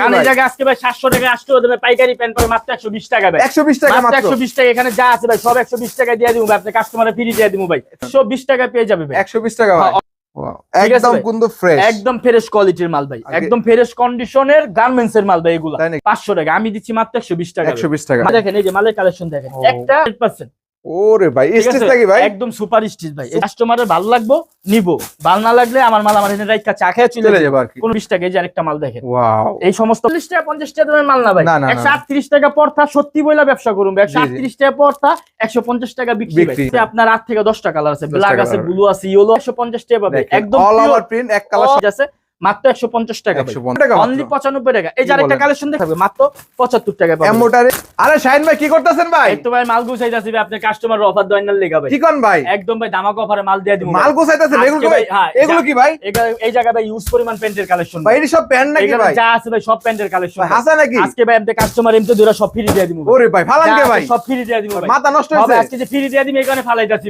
কানে জায়গা আজকে ভাই সাতশো টাকা দেবে পাইকারি প্যান্ট পাবে মাত্র একশো বিশ টাকা ভাই। টাকা মাত্র টাকা এখানে যা আছে ভাই সব একশো বিশ টাকা দিয়ে দিব ভাই আপনি কাস্টমারে ফ্রি দিয়ে ভাই। টাকা পেয়ে যাবে ভাই। একশো বিশ টাকা ভাই। একদম কিন্তু ফ্রেশ একদম ফ্রেশ কোয়ালিটির মাল ভাই। একদম ফ্রেশ কন্ডিশনের গার্মেন্টস এর মাল ভাই এগুলো। তাই পাঁচশো টাকা আমি দিচ্ছি মাত্র একশো বিশ টাকা একশো বিশ টাকা। দেখেন এই যে মালের কালেকশন দেখেন। একটা পার্সেন্ট ওরে ভাই স্টেজ থাকি ভাই? একদম সুপার ভাই। কাস্টমারের ভালো লাগবো নিবো। ভালো না লাগলে আমার মাল আমার এখানে রাইকা চা খেয়ে চলে যাবে। আর কি। কোন বিশ টাকা এই যে আরেকটা মাল দেখেন। ওয়াও। এই সমস্ত চল্লিশ টাকা পঞ্চাশ টাকা দামের মাল না ভাই। না, না, না, একশো আটত্রিশ টাকা পড়তা সত্যি বইলা ব্যবসা করুন একশো জি, জি। আটত্রিশ টাকা পড়তা একশো পঞ্চাশ টাকা বিক্রি ভাই। আপনার আট থেকে দশটা কালার আছে। ব্ল্যাক আছে ব্লু আছে ইয়েলো একশো পঞ্চাশ টাকা পাবে। একদম অল ওভার প্রিন্ট এক কালার আছে। মাত্র একশো পঞ্চাশ টাকা টাকা অনলি পঁচানব্বই টাকা। এই যে কি আরেকটা বলেন? কালেকশন দেখাবে মাত্র পঁচাত্তর টাকা আরে শাহিন ভাই কি করতেছেন ভাই? একটু ভাই মাল গুছাইতেছি ভাই আপনার কাস্টমার অফার লেখা ভাই। একদম ভাই অফারে মাল দিয়ে দিব মাল গোছাইতেছেন এগুলো কি ভাই, হ্যাঁ, এগুলো কি ভাই? এই জায়গায় ভাই ইউজ পরিমাণ প্যান্টের কালেকশন ভাই এটি সব প্যান্ট নাকি ভাই? যা আছে ভাই সব প্যান্টের কালেকশন হাসা নাকি? আজকে ভাই আপনি কাস্টমার এমতে দুরা সব ফ্রি দিয়ে দিব ওরে ভাই ফালান কে ভাই? সব ফ্রি দিয়ে দিব ভাই মাথা নষ্ট হয়েছে। আজকে যে ফ্রি দিয়ে দিবে এখানে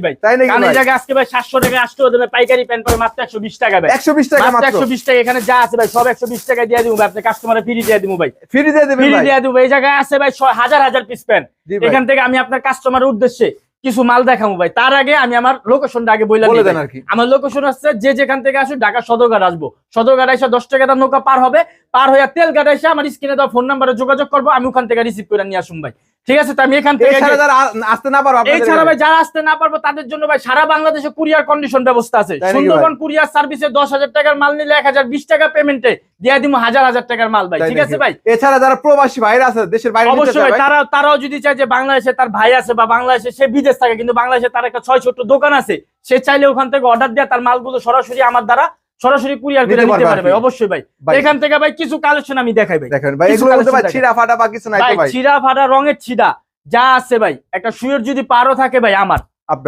ভাই। তাই নাকি আজকে ভাই সাতশো টাকা আসলেও দেবে পাইকারি প্যান্ট পাবে মাত্র একশো বিশ টাকা ভাই। একশো বিশ টাকা মাত্র মাত্র। একশো বিশ টাকা এখানে যা আছে ভাই সব একশো বিশ টাকা দিয়ে দিব ভাই আপনি কাস্টমারে ফ্রি দিয়ে দিব ভাই। ফ্রি দিয়ে দেবেন ফ্রি দিয়ে দিব। এই জায়গায় আছে ভাই হাজার হাজার পিস প্যান্ট এখান থেকে আমি আপনার কাস্টমারের উদ্দেশ্যে কিছু মাল দেখাবো ভাই। তার আগে আমি আমার লোকেশনটা আগে বলে দিই দেন আর কি। আমার লোকেশন হচ্ছে যে যেখান থেকে আসুন ঢাকা সদরঘাট আসব। সদরঘাট এসে দশ টাকা দাম নৌকা পার হবে। পার হয়ে তেল তেলঘাট এসে আমার স্ক্রিনে দেওয়া ফোন নাম্বারে যোগাযোগ করব। আমি ওখান থেকে রিসিভ করে নিয়ে আসুন ভাই। ঠিক আছে আমি এখান থেকে যারা আসতে না পারো আপনাদের এছাড়া ভাই যারা আসতে না পারব তাদের জন্য ভাই সারা বাংলাদেশে কুরিয়ার কন্ডিশন ব্যবস্থা আছে। সুন্দরবন কুরিয়ার সার্ভিসে দশ হাজার টাকার মাল নিলে এক হাজার বিশ টাকা পেমেন্টে দিয়ে দিব হাজার হাজার টাকার মাল ভাই। ঠিক আছে ভাই? এছাড়া যারা প্রবাসী বাইরে আছে দেশের বাইরে অবশ্যই ভাই, ভাই, তারা তারাও যদি চায় যে বাংলাদেশে তার ভাই আছে বা বাংলাদেশে সে বিদেশ থাকে কিন্তু বাংলাদেশে তার একটা ছয় ছোট দোকান আছে সে চাইলে ওখান থেকে অর্ডার দেয় তার মালগুলো সরাসরি আমার দ্বারা সরাসরি কুরিয়ার করে নিতে পারবে অবশ্যই ভাই। এখান থেকে ভাই কিছু কালেকশন আমি দেখাই ভাই। দেখেন ভাই কিছু এগুলোর মধ্যে ভাই ছিড়া ফাটা বা কিছু নাই তো ভাই ভাই। ছিড়া ফাটা রঙের ছিড়া যা আছে ভাই। একটা শুয়ের যদি পারো থাকে ভাই আমার।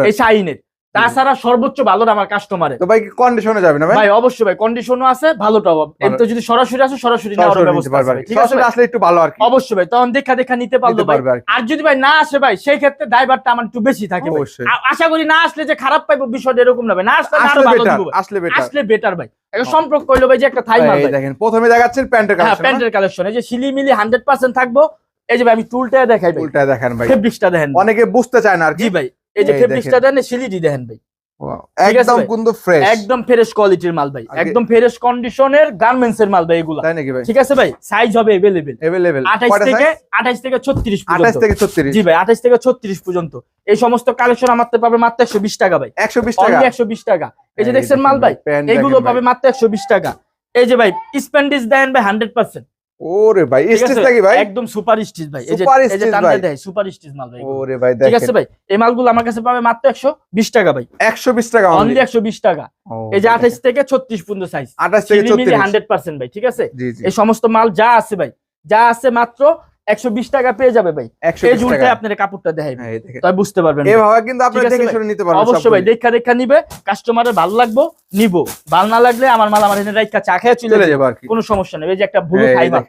এই শাইনের তাছাড়া সর্বোচ্চ ভালো না আমার কাস্টমারের তো ভাই কন্ডিশনে যাবে না ভাই? ভাই অবশ্যই ভাই কন্ডিশনও আছে ভালোটাও এমনি যদি সরাসরি আসে সরাসরি নেওয়ার ব্যবস্থা আছে। ঠিক আছে সরাসরি আসলে একটু ভালো আর কি। অবশ্যই ভাই তখন দেখা দেখা নিতে পারল ভাই। আর যদি ভাই না আসে ভাই সেই ক্ষেত্রে ড্রাইভারটা আমার একটু বেশি থাকে ভাই। অবশ্যই। আশা করি না আসলে যে খারাপ পাইবো বিষয়টা এরকম না ভাই। না আসলে আরও ভালো দিব। আসলে বেটার আসলে বেটার ভাই। একটা সম্পর্ক করল ভাই যে একটা থাই মাল দেখেন প্রথমে দেখাচ্ছেন প্যান্টের হ্যাঁ কালেকশন প্যান্টের কালেকশন এই যে শিলিমিলি হান্ড্রেড পার্সেন্ট থাকব। এই যে ভাই আমি টুলটা দেখাই উল্টা দেখেন ভাই। ফেব্রিক্সটা দেখেন অনেকে বুঝতে চায় না আর কি। ভাই। এই যে ফেব্রিক্সটা দেন দেখেন ভাই। একদম কিন্তু ফ্রেশ একদম ফ্রেশ কোয়ালিটির মাল ভাই। একদম ফ্রেশ কন্ডিশনের গার্মেন্টস এর মাল ভাই এগুলা। তাই নাকি ভাই? ঠিক আছে ভাই? সাইজ হবে থেকে জি ভাই আঠাইশ থেকে ছত্রিশ পর্যন্ত। এই সমস্ত কালেকশন আমার পাবে মাত্র একশো বিশ টাকা ভাই। একশো বিশ টাকা? অনলি একশো বিশ টাকা। এই যে দেখছেন মাল ভাই এগুলো পাবে মাত্র একশো বিশ টাকা। এই যে ভাই স্পেন্ডিস দেন ভাই হান্ড্রেড পার্সেন্ট ওরে ভাই স্টিচ নাকি ভাই? একদম সুপার স্টিচ ভাই। এই যে এই যে টানতে দেয় সুপার স্টিচ মাল ভাই ওরে ভাই ঠিক আছে ভাই এই মালগুলো আমার কাছে পাবে মাত্র একশো বিশ টাকা ভাই। একশো বিশ টাকা অনলি অনলি একশো বিশ টাকা। এই যে আঠাইশ থেকে ছত্রিশ পর্যন্ত সাইজ আঠাশ থেকে ছত্রিশ। হান্ড্রেড পার্সেন্ট ভাই ঠিক আছে? এই সমস্ত মাল যা আছে ভাই যা আছে মাত্র একশো বিশ টাকা পেয়ে যাবে ভাই। জুড়তে টাকা। আপনার কাপড়টা দেখাই। হ্যাঁ। তাই বুঝতে পারবেন। এভাবে কিন্তু আপনি দেখে শুনে নিতে পারবেন অবশ্যই ভাই দেখা দেখা নিবে। কাস্টমারের ভালো লাগবো নিবো। ভালো না লাগলে আমার মাল আমার এখানে রাইকা চা খেয়ে চলে যাবে। আর কি। কোনো সমস্যা নেই। এই যে একটা এই থাই মাল।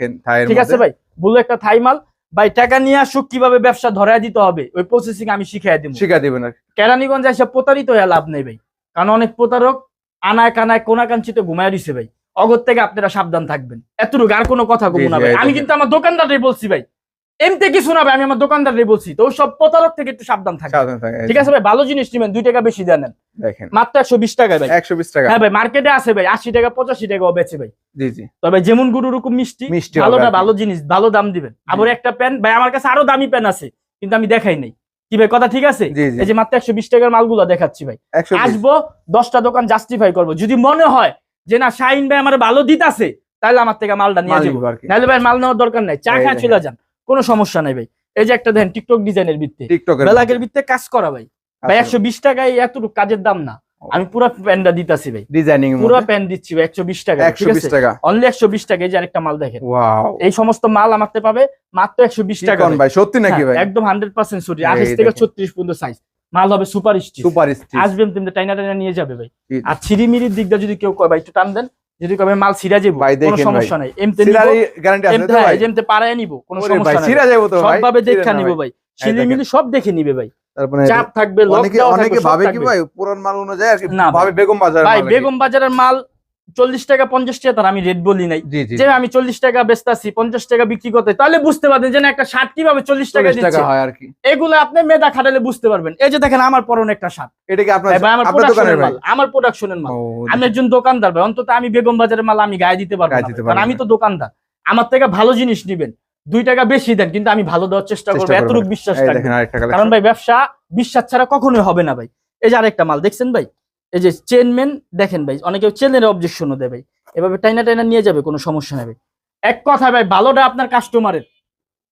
ঠিক আছে ভাই ব্লু একটা থাই মাল। ভাই টাকা নিয়ে আসুক কীভাবে ব্যবসা ধরায় দিতে হবে ওই প্রসেসিং আমি শিখিয়ে দিব। শিখা দিবেন আর কেরানীগঞ্জ এসে প্রতারিত হয়ে লাভ নেই ভাই। কারণ অনেক প্রতারক আনায় কানায় কোনাকাঞ্চিতে ঘুমায় দিছে ভাই। অগর থেকে আপনারা সাবধান থাকবেন। এতটুকু আর কোনো কথা কমু না ভাই। আমি কিন্তু আমার দোকানদারই বলছি ভাই। এমতে কিছু না ভাই আমি আমার দোকানদারই বলছি। তো সব প্রতারক থেকে একটু সাবধান থাকবেন। এই ঠিক আছে ভাই ভালো জিনিস নিবেন দুই টাকা বেশি দেন। দেখেন। মাত্র একশো বিশ টাকায় ভাই। একশো বিশ টাকা। হ্যাঁ ভাই মার্কেটে আছে ভাই আশি টাকা পঁচাশি টাকাও বেচে ভাই। জি জি। তবে যেমন গুরু রকম মিষ্টি ভালোটা ভালো জিনিস ভালো দাম দিবেন। আবার একটা প্যান ভাই আমার কাছে আরও দামি প্যান আছে কিন্তু আমি দেখাই নাই। কি ভাই কথা ঠিক আছে? এই যে মাত্র একশো বিশ টাকার মালগুলো দেখাচ্ছি ভাই। আসব দশটা দোকান জাস্টিফাই করব। যদি মনে হয় যে না শাইন ভাই আমার ভালো দিতাছে তাহলে আমার থেকে মালটা নিয়ে যাব। নাহলে ভাই মাল নেওয়ার দরকার নাই। চা দেখেন। চলে যান কোনো সমস্যা নাই ভাই। এই যে একটা দেখেন টিকটক ডিজাইনের ভিত্তি। টিকটকের বেলাকের ভিত্তে। কাজ করা ভাই। ভাই। একশো বিশ টাকায় এতটুকু কাজের দাম না। আমি পুরো প্যানটা দিতাছি ভাই। ডিজাইনিং পুরো প্যান দিচ্ছি ভাই একশো বিশ টাকা একশো ঠিক বিশ আছে? টাকা। অনলি একশো বিশ টাকা এই যে আরেকটা মাল দেখেন। ওয়াও এই সমস্ত মাল আমাকে পাবে মাত্র একশো বিশ টাকা চিকন ভাই। সত্যি নাকি হ্যাঁ, ভাই? একদম হান্ড্রেড পার্সেন্ট সরি এই আঠাশ থেকে দেখেন। ছত্রিশ পর্যন্ত সাইজ মাল হবে সুপার স্টিচ সুপার স্টিচ আসবেন তুমি টাইনা টাইনা নিয়ে যাবে ভাই। আর ছিড়িমিড়ির দিকটা যদি কেউ কয় ভাই একটু টান দেন। যদি কবে মাল ছিড়া যাব ভাই, কোনো দেখেন সমস্যা নাই। এমতে গ্যারান্টি আছে তো হ্যাঁ, ভাই এমতে পারায় নিব কোনো সমস্যা নাই। সিরা যাব তো ভাই। সবভাবে দেখা নিব ভাই। ছিড়িমিড়ি সব দেখে নিবে ভাই। তারপরে চাপ থাকবে অনেকে অনেকে ভাবে কি ভাই পুরান মাল অনুযায়ী আর কি ভাবে বেগম বাজার ভাই বেগম বাজারের মাল চল্লিশ টাকা পঞ্চাশ টাকা তার আমি রেট বলি নাই। যে আমি চল্লিশ টাকা বেচতাছি পঞ্চাশ টাকা বিক্রি করতে তাহলে বুঝতে পারবেন যে না একটা শার্ট কীভাবে চল্লিশ টাকা টাকা দিচ্ছে। হয় আর কি। এগুলো আপনি মেধা খাটালে বুঝতে পারবেন। এই যে দেখেন আমার পরনে একটা শার্ট এটা কি আপনার আমার প্রোডাকশনের মাল আমার প্রোডাকশনের মাল। আমি একজন দোকানদার ভাই অন্তত আমি বেগম বাজারের মাল আমি গায়ে দিতে পারব কারণ আমি তো দোকানদার। আমার থেকে ভালো জিনিস নিবেন। দুই টাকা বেশি দেন কিন্তু আমি ভালো দেওয়ার চেষ্টা করব এতটুকু বিশ্বাস কারণ ভাই ব্যবসা বিশ্বাস ছাড়া কখনোই হবে না ভাই। এই যে আরেকটা মাল দেখছেন ভাই? এই যে চেনম্যান দেখেন ভাই অনেকে চেনের অবজেকশনও দেয় ভাই। এভাবে টাইনা টাইনা নিয়ে যাবে কোনো সমস্যা নেই এক কথা ভাই ভালোটা আপনার কাস্টমারের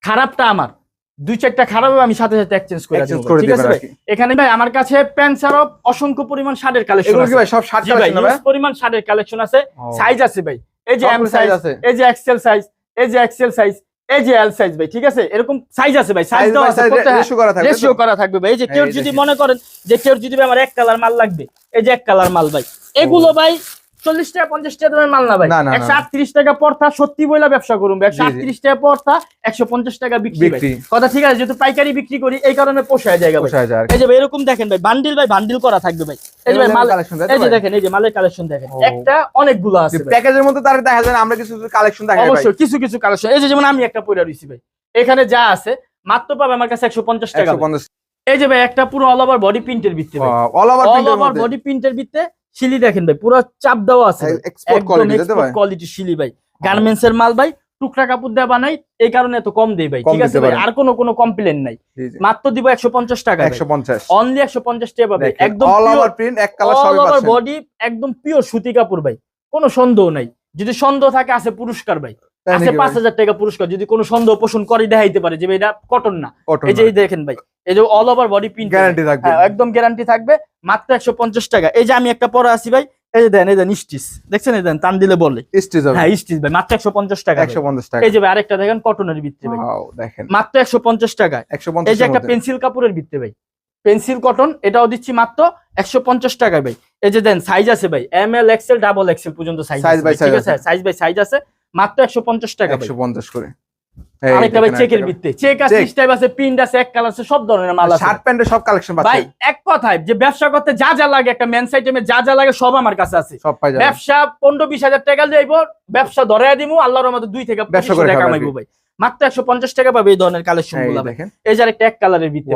খারাপটা আমার। দুই চারটা খারাপ আমি সাথে সাথে এক্সচেঞ্জ করে দেবো ঠিক আছে ভাই? এখানে ভাই আমার কাছে প্যান্ট ছাড়াও অসংখ্য পরিমাণ শার্টের কালেকশন আছে ভাই সব শার্ট কালেকশন ভাই পরিমাণ শার্টের কালেকশন আছে। সাইজ আছে ভাই। এই যে এম সাইজ আছে? এই যে এক্সেল সাইজ এই যে এক্সেল সাইজ এই যে এল সাইজ ভাই ঠিক আছে? এরকম সাইজ আছে ভাই সাইজ দাও আছে রেশিও করা থাকবে রেশিও করা থাকবে ভাই এই যে কেউ যদি মনে করেন যে কেউ যদি আমার এক কালার মাল লাগবে এই যে এক কালার মাল ভাই এগুলো। ভাই চল্লিশ টাকা পঞ্চাশ টাকা দামের মাল না ভাই। একশো আটত্রিশ টাকা পড়তা সত্যি বইলা ব্যবসা করুন একশো। আটত্রিশ টাকা পড়তা একশো পঞ্চাশ টাকা বিক্রি। কথা ঠিক আছে যেহেতু পাইকারি বিক্রি করি এই কারণে পোষায় জায়গা। এই যে ভাই এরকম দেখেন ভাই বান্ডিল ভাই বান্ডিল করা থাকবে ভাই। এই যে ভাই মাল collection তাই তো এই যে দেখেন এই যে মালের কালেকশন দেখেন। একটা অনেকগুলো আছে প্যাকেজের মধ্যে তার দেখা যায় আমরা কিছু কালেকশন অবশ্যই কিছু কিছু কালেকশন এই যে যেমন আমি একটা পরে রইছি ভাই। এখানে যা আছে মাত্র পাবে আমার কাছে একশো পঞ্চাশ টাকা এই যে ভাই একটা পুরো অল ওভার বডি প্রিন্টের ভিত্তি অল ওভার বডি প্রিন্টের ভিত্তে শিলি দেখেন ভাই পুরো চাপ দেওয়া আছে কোয়ালিটি শিলি ভাই। গার্মেন্টস এর মাল ভাই টুকরা কাপড় দেওয়া বানাই এই কারণে এত কম দেই ভাই। ঠিক আছে ভাই আর কোনো কোনো কমপ্লেন নাই। মাত্র দিব একশো পঞ্চাশ টাকা 150 অনলি একশো পঞ্চাশ টাকা পাবে। একদম অল ওভার প্রিন্ট এক কালার সবই পাচ্ছেন। বডি একদম পিওর সুতি কাপড় ভাই। কোনো সন্দেহ নাই। যদি সন্দেহ থাকে আছে পুরস্কার ভাই। আছে নাকি পাঁচ ভাই? হাজার টাকা পুরস্কার। যদি কোনো সন্দেহ পোষণ করে দেখাইতে পারে যে ভাই এটা কটন না। এই যে দেখেন ভাই এই যে all over body print guarantee থাকবে। হ্যাঁ একদম গ্যারান্টি থাকবে। মাত্র একশো পঞ্চাশ টাকা। এই যে আমি একটা পরে আছি ভাই এই যে দেন এই দেন স্টিচ দেখছেন এই দেন টান দিলে বলে। স্টিচ হবে। হ্যাঁ স্টিচ ভাই মাত্র একশো পঞ্চাশ টাকা। ভাই। 150 টাকা। এই যে ভাই আরেকটা দেখেন কটনের ভিত্তি ভাই। ওয়াও দেখেন। মাত্র একশো পঞ্চাশ টাকায়। 150 এই যে একটা পেন্সিল কাপড়ের ভিত্তি ভাই। পেন্সিল কটন এটাও দিচ্ছি মাত্র একশো পঞ্চাশ টাকায় ভাই। এই যে দেন সাইজ আছে ভাই। M L XL double XL পর্যন্ত সাইজ ঠিক আছে। সাইজ বাই সাইজ আছে। মাত্র একশো পঞ্চাশ টাকা ভাই। 150 করে। আরেকটা ভাই চেকের ভিত্তি। চেক আছে Check। স্টাইপ আছে প্রিন্ট আছে এক কালার আছে সব ধরনের মাল আছে। শার্ট প্যান্টের সব কালেকশন ভাই এক কথায় যে ব্যবসা করতে যা যা লাগে একটা মেন্স আইটেমে যা যা লাগে সব আমার কাছে আছে। সব পাই ব্যবসা টাকা যাইব ব্যবসা ধরে দিমু আল্লাহর দুই থেকে টাকা কামাইবো ভাই। মাত্র একশো পঞ্চাশ টাকা পাবে এই ধরনের কালেকশন এই গুলো দেখেন। এই যে একটা এক কালারের ভিত্তি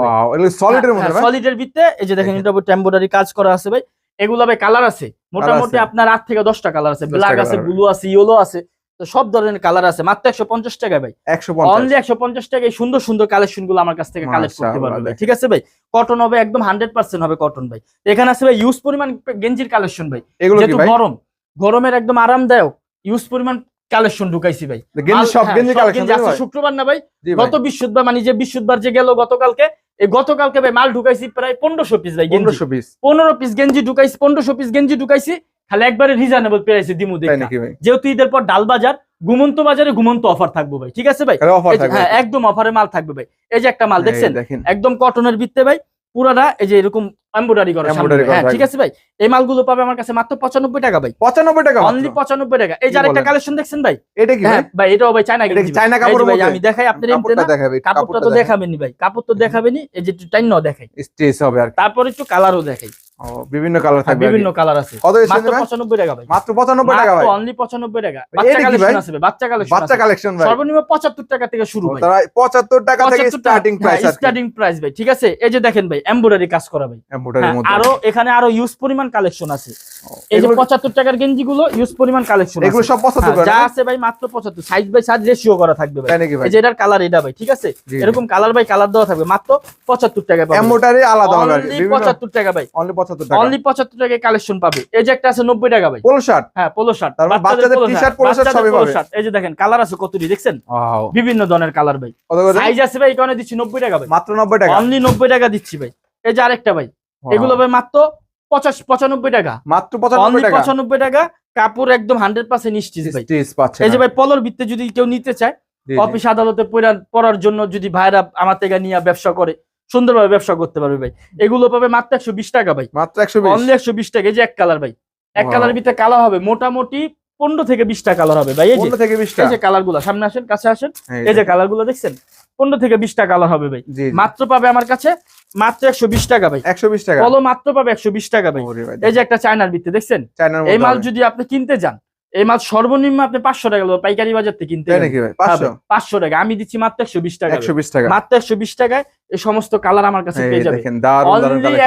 মধ্যে ভিত্তে। এই যে দেখেন দেখেন। এটা টেম্পোরারি কাজ করা আছে ভাই। এগুলো ভাই কালার আছে। মোটামুটি আপনার আট থেকে দশটা কালার আছে। ব্ল্যাক আছে ব্লু আছে ইয়েলো আছে। তো সব ধরনের কালার আছে। মাত্র একশো পঞ্চাশ টাকা ভাই। 150 অনলি একশো পঞ্চাশ টাকায় সুন্দর সুন্দর কালেকশনগুলো আমার কাছ থেকে কালেক্ট করতে পারবে ঠিক আছে ভাই? কটন হবে একদম হান্ড্রেড পার্সেন্ট হবে কটন ভাই। এখানে আছে ভাই ইউজ পরিমাণ গেঞ্জির কালেকশন ভাই। যেহেতু গরম গরমের একদম আরামদায়ক ইউজ পরিমাণ কালেকশন ঢুকাইছি ভাই। হ্যাঁ, কালেকশন শুক্রবার না ভাই? গত বৃহস্পতিবার মানে যে বৃহস্পতিবার যে গেল গতকালকে এই গতকালকে ভাই মাল ঢুকাইছি প্রায় পনেরোশো পিস ভাই গেঞ্জি। 1500 পিস পনেরো পিস গেঞ্জি ঢুকাইছি পনেরোশো পিস গেঞ্জি ঢুকাইছি। খালি একবারে রিজনেবল প্রাইসে দিমু দেখা যেহেতু ঈদের পর ডাল বাজার ঘুমন্ত বাজারে ঘুমন্ত অফার থাকবে ভাই ঠিক আছে ভাই? হ্যাঁ একদম অফারে মাল থাকবে ভাই। এই যে একটা মাল দেখছেন? একদম কটনের ভিত্তে ভাই পুরাটা এই যে এরকম এমব্রয়ডারি করা হ্যাঁ ঠিক আছে ভাই? এই মালগুলো পাবে আমার কাছে মাত্র পঁচানব্বই টাকা ভাই। 95 টাকা অনলি মাত্র পঁচানব্বই টাকা। এই যে কি আরেকটা কালেকশন দেখছেন ভাই? এটা কি ভাই হ্যাঁ ভাই? এটাও ভাই চায়না এটা ভাই। চায়না কাপড়ের ভাই, আমি দেখাই আপনার এমতে কাপড়টা দেখাবে কাপড়টা তো দেখাবেনি ভাই। কাপড় তো দেখাবেনি এই যে টাইন নাও দেখাই। স্টেজ হবে আর। তারপর একটু কালারও দেখাই। বিভিন্ন কালার থাকবে বিভিন্ন কালার আছে। কত মাত্র ভাই? পঁচানব্বই টাকা ভাই। মাত্র 95 টাকা ভাই। অনলি পঁচানব্বই টাকা। বাচ্চা কালেকশন আছে বাচ্চা কালেকশন বাচ্চা কালেকশন ভাই। সর্বনিম্ন পঁচাত্তর টাকা থেকে শুরু ভাই। তারা 75 টাকা থেকে স্টার্টিং প্রাইস আর স্টার্টিং প্রাইস ভাই ঠিক আছে? এই যে দেখেন ভাই এমব্রয়ডারি কাজ করা ভাই। এমব্রয়ডারির হ্যাঁ, মধ্যে। আরও এখানে আরও ইউজ পরিমাণ কালেকশন আছে। এই যে এগুলো- পঁচাত্তর টাকার গেঞ্জি গুলো ইউজ পরিমাণ কালেকশন এগুলো সব 75 যা আছে ভাই মাত্র পঁচাত্তর। সাইজ বাই সাইজ রেশিও করা থাকবে ভাই। এই যে এটার কালার এটা ভাই ঠিক আছে। এরকম কালার বাই কালার দেওয়া থাকবে। মাত্র পঁচাত্তর টাকা পাবে এমব্রয়ডারি আলাদা হবে আর কি। অনলি বিভিন্ন পঁচাত্তর টাকা ভাই। অনলি 75 টাকা। অনলি পঁচাত্তর টাকায় কালেকশন পাবে। এই যে একটা আছে নব্বই টাকা ভাই। পোলো শার্ট হ্যাঁ পোলো শার্ট তার বাচ্চাদের t-shirt, polo shirt সবই পাবে। এই যে দেখেন কালার আছে কতটি দেখছেন? বিভিন্ন ধরনের কালার ভাই। সাইজ আছে ভাই এখানে দিচ্ছি নব্বই টাকা ভাই। মাত্র 90 টাকা? অনলি নব্বই টাকা দিচ্ছি ভাই। এই যে আরেকটা ভাই। এগুলো ভাই মাত্র পঁচাশ পঁচানব্বই টাকা। মাত্র 95 টাকা? পঁচানব্বই টাকা কাপড় একদম হান্ড্রেড পার্সেন্ট নিশ্চিত ভাই। এই যে ভাই পলর ভিত্তে যদি কেউ নিতে চায় অফিস আদালতে পড়ার জন্য যদি ভাইরা আমার থেকে নিয়ে ব্যবসা করে সুন্দরভাবে ব্যবসা করতে পারবে ভাই। এগুলো পাবে মাত্র একশো বিশ টাকা ভাই। মাত্র 120 অনলি একশো বিশ টাকা এই যে এক কালার ভাই। এক কালার ভিতরে কালার হবে মোটামুটি পনেরো থেকে বিশটা কালার হবে ভাই এই যে। থেকে 20 এই টাকা যে কালারগুলো সামনে আসেন কাছে আসেন। এই যে কালারগুলো দেখছেন? পনেরো থেকে বিশটা কালার হবে ভাই। মাত্র পাবে আমার কাছে মাত্র একশো বিশ টাকা ভাই। একশো বিশ টাকা। পলো মাত্র পাবে একশো বিশ টাকা ভাই। এই যে একটা চায়নার ভিত্তি দেখছেন? এই মাল যদি আপনি কিনতে যান এই মাল সর্বনিম্ন আপনি পাঁচশো টাকা পাইকারি বাজার থেকে কিনতে ভাই? পাঁচশো? টাকা। আমি দিচ্ছি মাত্র একশো বিশ টাকা একশো বিশ টাকা। মাত্র একশো বিশ টাকায় এই সমস্ত কালার আমার কাছে পেয়ে যাবে।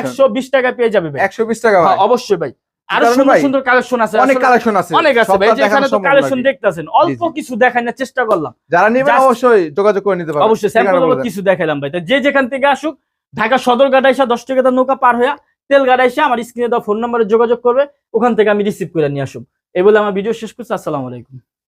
একশো বিশ টাকায় পেয়ে যাবে একশো বিশ টাকা হ্যাঁ, অবশ্যই ভাই। আরও সুন্দর সুন্দর কালেকশন আছে। অনেক কালেকশন আছে। অনেক আছে ভাই। যেখানে তো কালেকশন দেখতেছেন অল্প। কিছু দেখানোর চেষ্টা করলাম। যারা নেবেন অবশ্যই যোগাযোগ করে নিতে পারবেন। অবশ্যই স্যাম্পল কিছু দেখালাম ভাই। যে যেখান থেকে আসুক ঢাকা সদর গাড়াইসা দশ টাকা নৌকা পার হইয়া তেল গাড়াইসা আমার স্ক্রিনে দেওয়া ফোন নাম্বারে যোগাযোগ করবে। ওখান থেকে আমি রিসিভ করে নিয়ে আসুন এই বলে আমার ভিডিও শেষ করছি আসসালামু আলাইকুম।